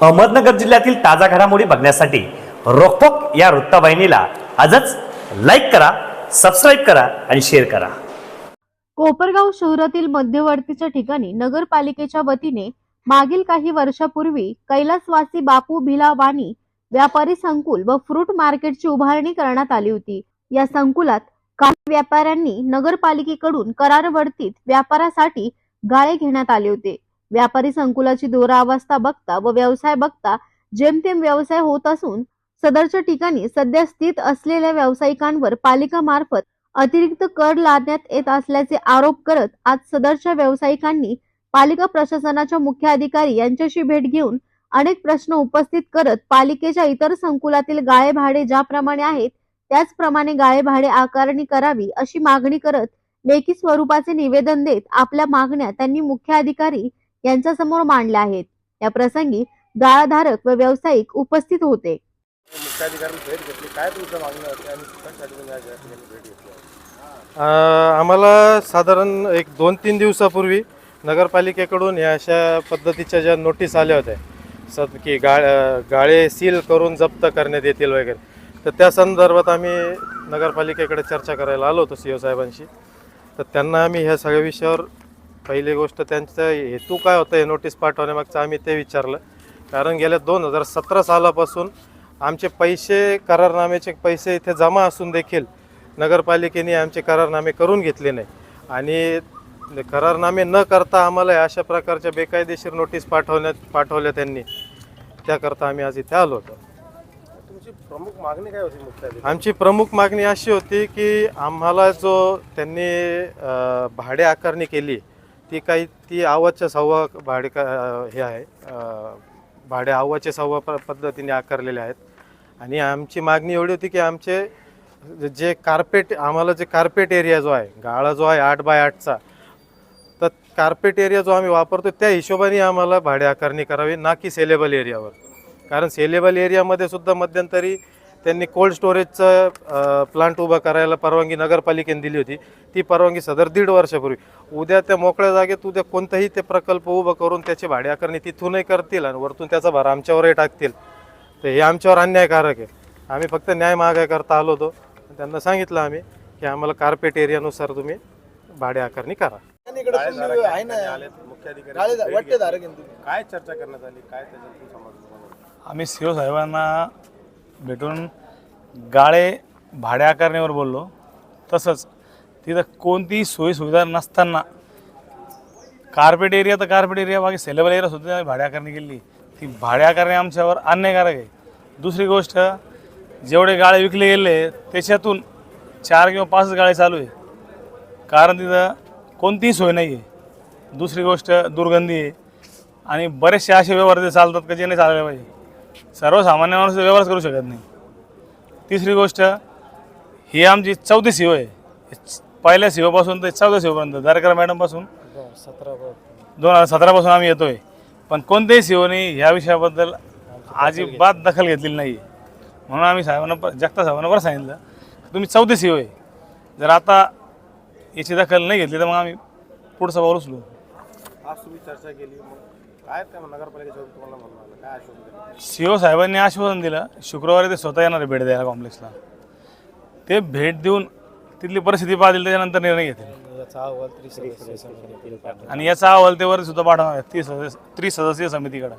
अहमदनगर जिल्ह्यातील ताजा घडामोडी बघण्यासाठी रोखोक या वृत्तवाहिनीला आजच लाईक करा सबस्क्राईब करा आणि शेअर करा. कोपरगाव शहरातील मध्यवर्तीच्या ठिकाणी नगरपालिकेच्या वतीने मागील काही वर्षापूर्वी कैलासवासी बापू भिला वाणी व्यापारी संकुल व फ्रूट मार्केटची उभारणी करण्यात आली होती. या संकुलात काही व्यापाऱ्यांनी नगरपालिकेकडून करारवर्तीत व्यापारासाठी गाळे घेण्यात आले होते. व्यापारी संकुलाची दुरावस्था बघता व व्यवसाय बघता जेमतेम व्यवसाय होत असून सदरच्या ठिकाणी सध्या स्थित असलेल्या व्यावसायिकांवर पालिकामार्फत अतिरिक्त कर लादण्यात येत असल्याचे आरोप करत आज सदरच्या व्यावसायिकांनी पालिका प्रशासनाच्या मुख्य अधिकारी यांच्याशी भेट घेऊन अनेक प्रश्न उपस्थित करत पालिकेच्या इतर संकुलातील गाळे भाडे ज्याप्रमाणे आहेत त्याचप्रमाणे गाळे भाडे आकारणी करावी अशी मागणी करत लेखी स्वरूपाचे निवेदन देत आपल्या मागण्या त्यांनी मुख्य अधिकारी यांच्यासमोर मांडल्या आहेत. या प्रसंगी गाळाधारक व व्यावसायिक उपस्थित होते. आम्हाला साधारण एक दोन तीन दिवसापूर्वी नगरपालिकेकडून या अशा पद्धतीच्या ज्या नोटीस आल्या होत्या सत की गा गाळे सील करून जप्त करण्यात येतील वगैरे तर त्या संदर्भात आम्ही नगरपालिकेकडे चर्चा करायला आलो होतो सी ओ साहेबांशी. तर त्यांना आम्ही ह्या सगळ्या विषयावर पहिली गोष्ट त्यांचा हेतू काय होतं हे नोटीस पाठवण्यामागचं आम्ही ते विचारलं. कारण गेल्या दोन हजार सतरा सालापासून आमचे पैसे करारनाम्याचे पैसे इथे जमा असून देखील नगरपालिकेने आमचे करारनामे करून घेतले नाही. आणि करारनामे न करता आम्हाला अशा प्रकारच्या बेकायदेशीर नोटीस पाठवण्यात पाठवल्या त्यांनी. त्याकरता आम्ही आज इथे आलो होतो. तुमची प्रमुख मागणी काय होती आमची प्रमुख मागणी अशी होती की आम्हाला जो त्यांनी भाडे आकारणी केली ती काही ती आवाजच्या सव्वा भाडे का हे आहे भाडे आवाजचे सव्वा प पद्धतीने आकारलेले आहेत. आणि आमची मागणी एवढी होती की आमचे जे कार्पेट आम्हाला जे कार्पेट एरिया जो आहे गाळा जो आहे आठ बाय आठचा तर कार्पेट एरिया जो आम्ही वापरतो त्या हिशोबाने आम्हाला भाडे आकारणी करावी ना की सेलेबल एरियावर. कारण सेलेबल एरियामध्ये सुद्धा मध्यंतरी त्यांनी कोल्ड स्टोरेजचं प्लांट उभा करायला परवानगी नगरपालिकेने दिली होती. ती परवानगी सदर दीड वर्षापूर्वी. उद्या त्या मोकळ्या जागेत उद्या कोणताही ते प्रकल्प उभं करून त्याची भाडे आकारणी तिथूनही करतील आणि वरतून त्याचा भार आमच्यावरही टाकतील. तर हे आमच्यावर अन्यायकारक आहे. आम्ही फक्त न्याय मागायकरता आलो होतो. त्यांना सांगितलं आम्ही की आम्हाला कार्पेट एरियानुसार तुम्ही भाडे आकारणी करा. काय चर्चा करण्यात आली? काय? आम्ही सी ओ साहेबांना भेटून गाळे भाडे आकारणीवर बोललो. तसंच तिथं कोणतीही सोयीसुविधा नसताना कार्पेट एरिया तर कार्पेट एरिया बाकी सेलेबल एरिया सुद्धा आम्ही भाडे आकारणी केली ती भाडे आकारणी आमच्यावर अन्यायकारक आहे. दुसरी गोष्ट जेवढे गाळे विकले गेले त्याच्यातून चार किंवा पाचच गाळे चालू आहे. कारण तिथं कोणतीही सोय नाही आहे. दुसरी गोष्ट दुर्गंधी आहे. आणि बरेचसे असे व्यवहार ते चालतात का जे नाही चालले पाहिजे. सर्वसामान्य माणूस व्यवहारच करू शकत नाही. तिसरी गोष्ट ही आमची चौथी सीओ आहे. पहिल्या सीओपासून ते चौथ्या सीओपर्यंत दारकर मॅडमपासून सतरा दोन हजार सतरापासून आम्ही येतो आहे पण कोणत्याही सीओने ह्या विषयाबद्दल अजिबात दखल घेतलेली नाही म्हणून आम्ही साहेबांना प- जगता साहेबांना बरं सांगितलं. तुम्ही चौथी सीओ आहे. जर आता याची दखल नाही घेतली तर मग आम्ही पुढचं पाऊल उचलू. आज तुम्ही चर्चा केली मग काय त्या नगरपालिकेच्या वतीने तुम्हाला म्हणणं आलं काय आश्वासन दिलं? सी ओ साहेबांनी आश्वासन दिलं शुक्रवारी ते स्वतः येणार आहे भेट द्यायला कॉम्प्लेक्सला. ते भेट देऊन तिथली परिस्थिती पाहतील त्याच्यानंतर निर्णय घेतील. आणि याचा अहवाल ते वर सुद्धा पाठवणार आहे ती सदस्य त्रिसदस्यीय समितीकडे.